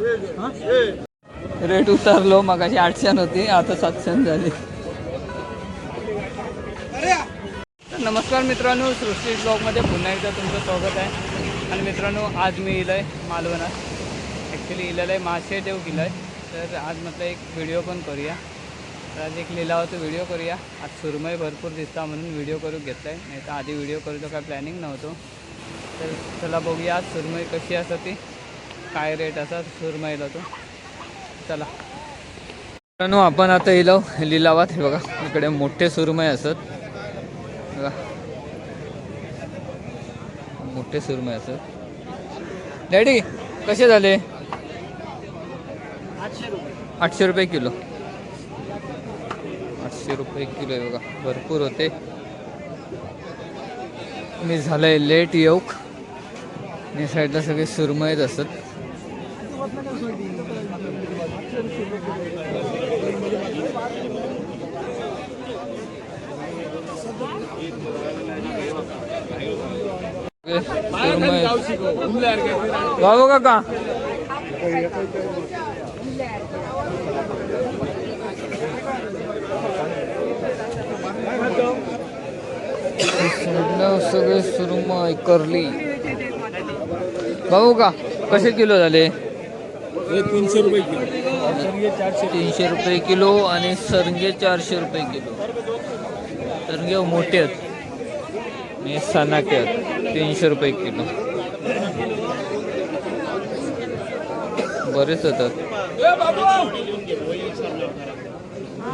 Rate उतरलो मगाशी आठशेन होती आता सातशेन झाली. तर नमस्कार मित्रांनो सृष्टी ब्लॉगमध्ये पुन्हा एकदा तुमचं स्वागत आहे. आणि मित्रांनो आज मी इलं आहे मालवणात. ॲक्च्युली इलेलं आहे मासे देव गेलं आहे तर आज म्हटलं एक व्हिडिओ पण करूया. तर आज एक लिलावाचा व्हिडिओ करूया. आज सुरमई भरपूर दिसता म्हणून व्हिडिओ करू घेतला आहे नाही तर आधी व्हिडिओ करूचं काय प्लॅनिंग नव्हतं. तर चला बघूया आज सुरमई कशी असं ती काय रेट असा? सुरमईला तो. चला. मित्रांनो आपण आता इलाव लिलावात. हे बघा इकडे मोठे सुरमई असत. बघा. मोठे सुरमई असत. डॅडी कसे झाले? आठशे रुपये किलो. आठशे रुपये किलो आहे बघा. भरपूर होते. मी झालंय लेट येऊक. आणि साईडला सगळे सुरमईत असत. बाबू काका. सगळे सुरुमा करली. बाबू का कसे किलो झाले? हे तीनशे रुपये किलो. सरंगे चारशे तीनशे रुपये किलो आणि सरंगे चारशे रुपये किलो. सरंगे मोठे आहेत. आणि सनाके आहेत. तीनशे रुपये किलो. बरेच होतात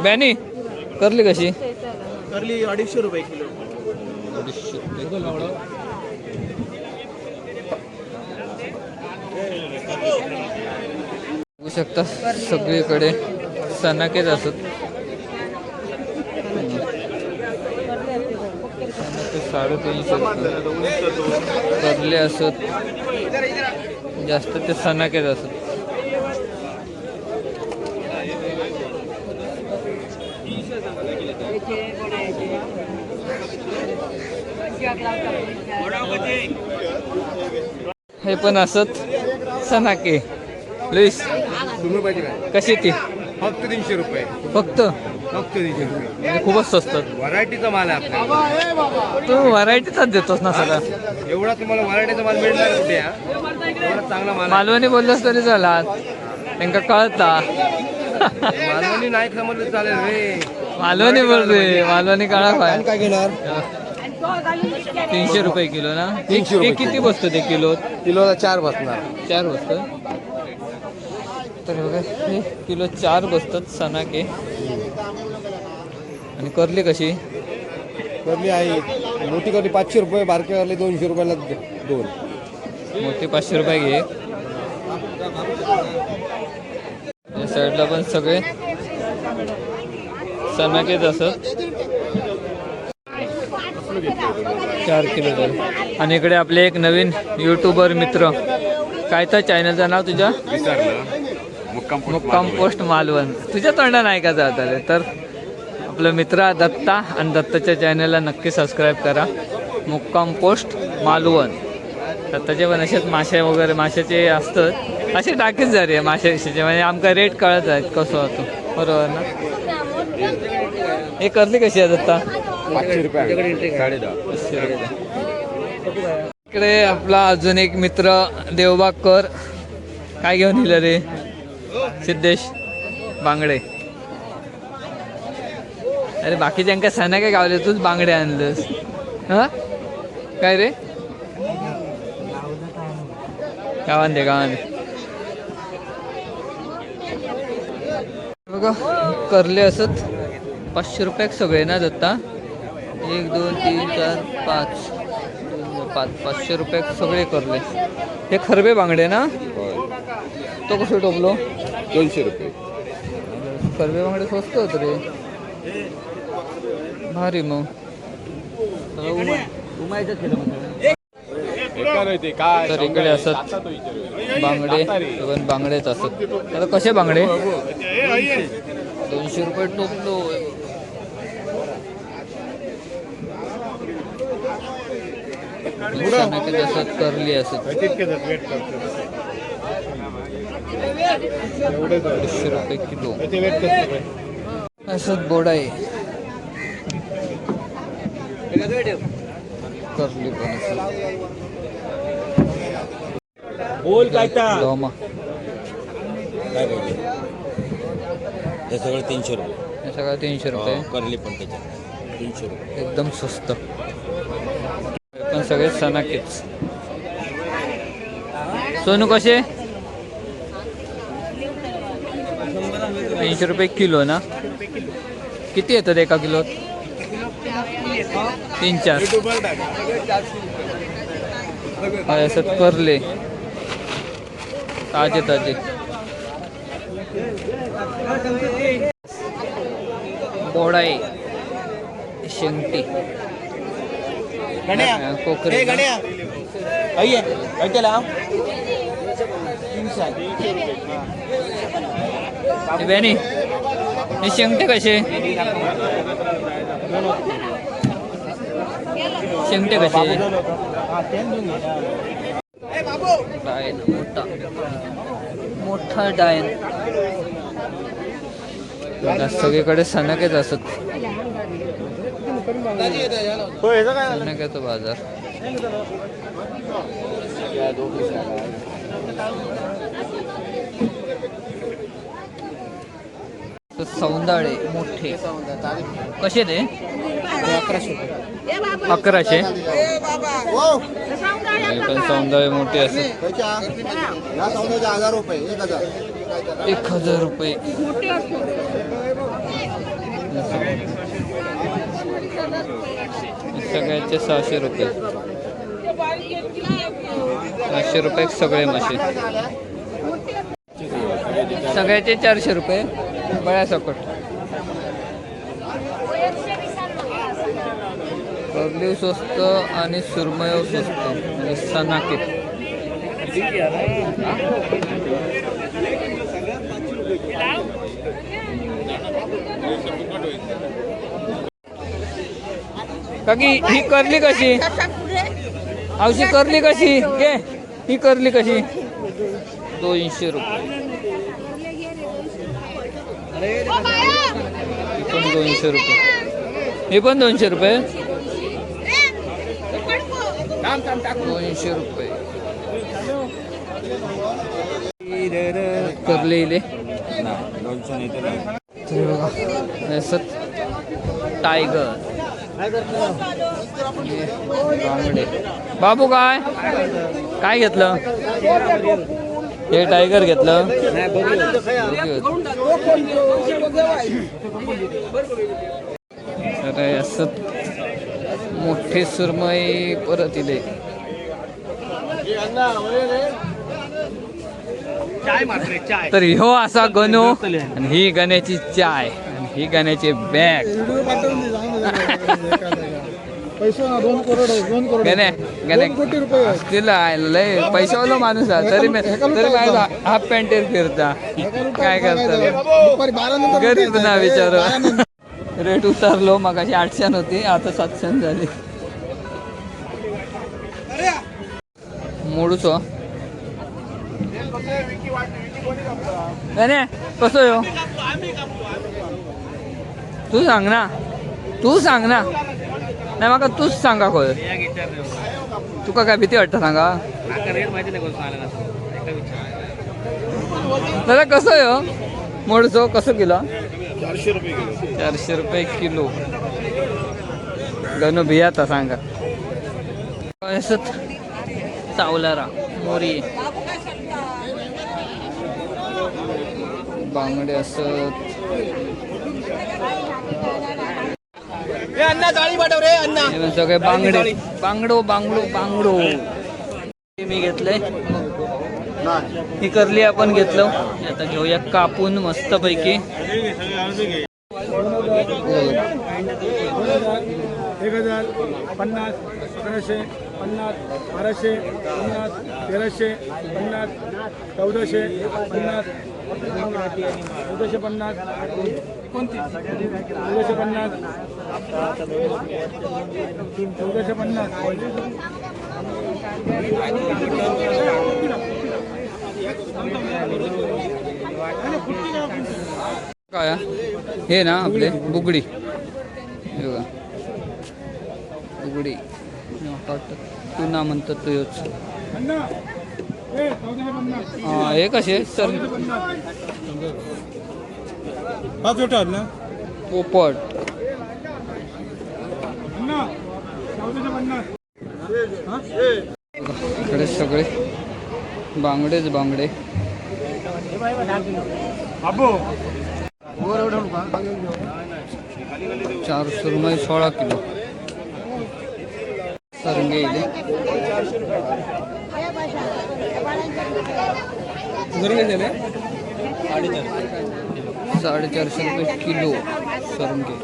बॅनी करली कशी? करली अडीचशे रुपये किलो. अडीचशे. रुपये शकता सगळीकडे. सनाकेच असत. साडेतीनशे करले असत. जास्त ते सनाकेच असत. हे पण असत सनाके लुईस तुम्ही पाहिजे काय कशी ती? फक्त तीनशे रुपये. फक्त? फक्त तीनशे रुपये. म्हणजे खूपच स्वस्त. व्हरायटीचा माल आहे आपल्याला तू व्हरायटीचाच देतोस ना सगळा. एवढा तुम्हाला व्हरायटीचा माल मिळणार कुठे हा? एवढा चांगला माल आहे. मालवणी बोललास तरी झाला. त्यांका कळता. मालवणी नाही समजलं चालेल रे. मालवणी बोल रे मालवणी काळा पाय काय घेणार? तीनशे रुपये किलो ना? तीनशे रुपये किती बसतं ते किलो किलोला चार बसणार. चार बसतं? तर हे बघा हे किलो चार बसतात सनाके आणि करली कशी? करली आहे. मोठी करली पाचशे रुपये बारके करली दोनशे रुपयाला दोन. मोठी पाचशे रुपये घे. या साईडला पण सगळे सनाकेच असत चार किलो झाले आणि इकडे आपले एक नवीन युट्यूबर मित्र. काय तर चॅनलचं नाव तुझ्या? मुक्काम पोस्ट मालवण. तुझ्या तोंडा नाही का जात रे तर आपलं मित्र दत्ता आणि दत्ताच्या चॅनलला नक्की सबस्क्राईब करा. मुक्काम पोस्ट मालवण. दत्ताचे पण असेच मासे वगैरे माशाचे असतात. असे टाकीच जा रे माशाचे म्हणजे आमका रेट कळत आहेत कसं होतो. बरोबर ना? हे करली कशी आहे दत्ता? इकडे आपला अजून एक मित्र देवबागकर. काय घेऊन येलं रे? सिद्धेश बांगडे. अरे बाकीच्यांका सणा काय गावले? तूच बांगडे आणलंस. हा? काय रे? गावान दे गावान दे बघा करले असत. पाचशे रुपयाक सगळे ना दत्ता? एक दोन तीन चार पाच. पाच पाचशे रुपयाक सगळे करले. हे खरबे बांगडे ना? तो कसं टोपलो? दोनशे रुपये. खरबे बांगडे स्वस्त होत रे. भारी मग. तर इकडे असत. बांगडे. पण बांगडेच असत. आता कसे बांगडे? दोनशे रुपये टोपलो. करली असत अडीचशे रुपये किलो. असंच बोड आहे. करली पण बोल काय पाहिजे हे सगळं तीनशे रुपये. हे सगळं तीनशे रुपये. हो, करली पण त्याच्यात. तीनशे रुपये. एकदम स्वस्त. पण सगळे सणाकेच सोनू कसे? तीनशे रुपये किलो ना? किती येतात एका किलोत तीन चार. हा, असं करले. ताजे ताजे. बोडाई. शेंगटी कोकरी केला बेनी हे शेंगटे कसे? शेंगटे कसे? डायन मोठा. मोठा डायन. आता सगळीकडे सणकेच असत सणक्याचा बाजार. सौंदाळे मोठे. कसे ते? अकराशे. हे पण सौंदाळे मोठे हजार एक हजार रुपये. सगळ्याचे सहाशे रुपये. सहाशे रुपये सगळे मासे सगळ्याचे चारशे रुपये. बळ्यासकट. करलीव स्वस्त आणि सुरमय स्वस्त. म्हणजे सनाके काकी ही करली कशी? औषध करली कशी? घे ही करली कशी? दोनशे रुपये. पण दोनशे रुपये. हे पण दोनशे रुपये. दोनशे रुपये करले इले टायगर. बाबू काय? काय घेतलं? हे टायगर घेतलं. तर असं मोठे सुरमई परत इले तर ह्यो असा गणू आणि ही गण्याची चाय आणि ही गण्याची बॅग. पैसे ना दोन करोड दोन करोड गणे गणे कोटी रुपये असतील लय पैशावाला माणूस आहे. तरी मी तरी माझा हाफ पॅन्टेर फिरता. काय करता दुपारी बारा नंतर गरीब ना विचार. रेट उतरलो मग अशी आठशेन होती आता सातशेन झाली. मोडूच गणे कसं हो तू सांग ना. तू सांग ना. नाही मग तूच सांगा खोय तुका काय भीती वाटतं सांगा? दादा कसं आहे मोडचो कसं किलो? चारशे रुपये किलो. चारशे रुपये किलो गणू भियाता सांगा. असत चावलारा मोरी. बांगडे असत. अण्णा जाळी पाठव रे अण्णा. सगळे बांगडे. बांगडो बांगडो बांगडो. मी घेतलंय. ही करली आपण घेतलं. आता घेऊया कापून मस्त पैकी एक हजार पन्नास अकराशे पन्नास बाराशे पन्नास तेराशे पन्नास चौदाशे पन्नास. चौदाशे पन्नास कोणती? चौदाशे पन्नास चौदाशे पन्नास काय हा? ना आपले बुगडी. बुगडी आता वाटतं तुना म्हणतात तो योच हा कसे सर. पाच छोटा ना? पोपट. इकडे सगळे बांगडेच बांगडे. चार सुरमई सोळा किलो. सरंगे इले साडेचारशे रुपये किलो सरंगे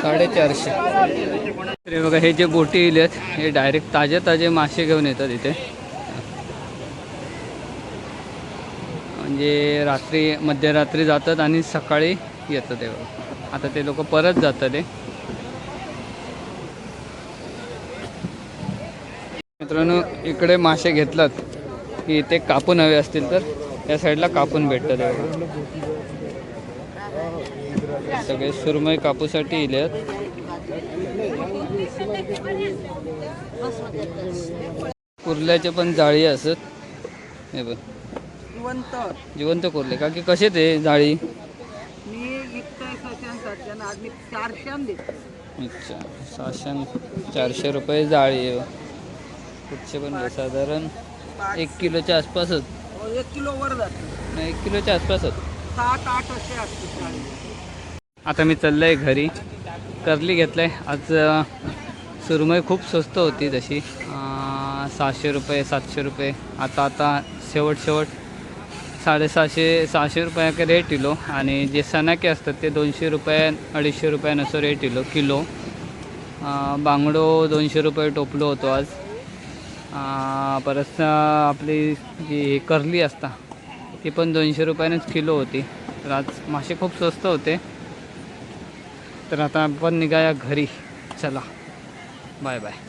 साडेचारशे. अरे बघा हे जे बोटी आहेत हे डायरेक्ट ताजे ताजे मासे घेऊन येतात इथे. म्हणजे रात्री मध्यरात्री जातात आणि सकाळी येतात ते बघा. आता ते लोक परत जातात ते. मित्रांनो इकडे मासे घेतलात. की ते कापून हवे असतील तर या साईडला कापून भेटतात. सगळे सुरमई कापूसाठी इलेत कुर्ल्याचे पण जाळी असत. हे बघ. जिवंत. जिवंत कुर्ले. का की कसे ते जाळी? मी विकतोय देतो अच्छा. सहाशे चारशे रुपये जाळी आहे. कुठचे पण साधारण एक किलोच्या आसपासच हो, एक किलो वर जातो. नाही एक किलोच्या आसपासच सात आठ असे असते आता मी चाललंय घरी. करली घेतलंय. आज अं, सुरमई खूप स्वस्त होती तशी. अं, सहाशे रुपये सातशे रुपये. आता आता शेवट शेवट साडेसहाशे सहाशे रुपया रेट किलो आणि जे सनाके असतात ते दोनशे रुपये अडीचशे रुपयानं असं रेट किलो किलो. अं, बांगडो दोनशे रुपये टोपलो होतो आज. परत आपली जी करली असता ती पण दोनशे रुपयानेच किलो होती. तर आज मासे खूप स्वस्त होते. तर आता आपण निघाया घरी. चला. Bye bye.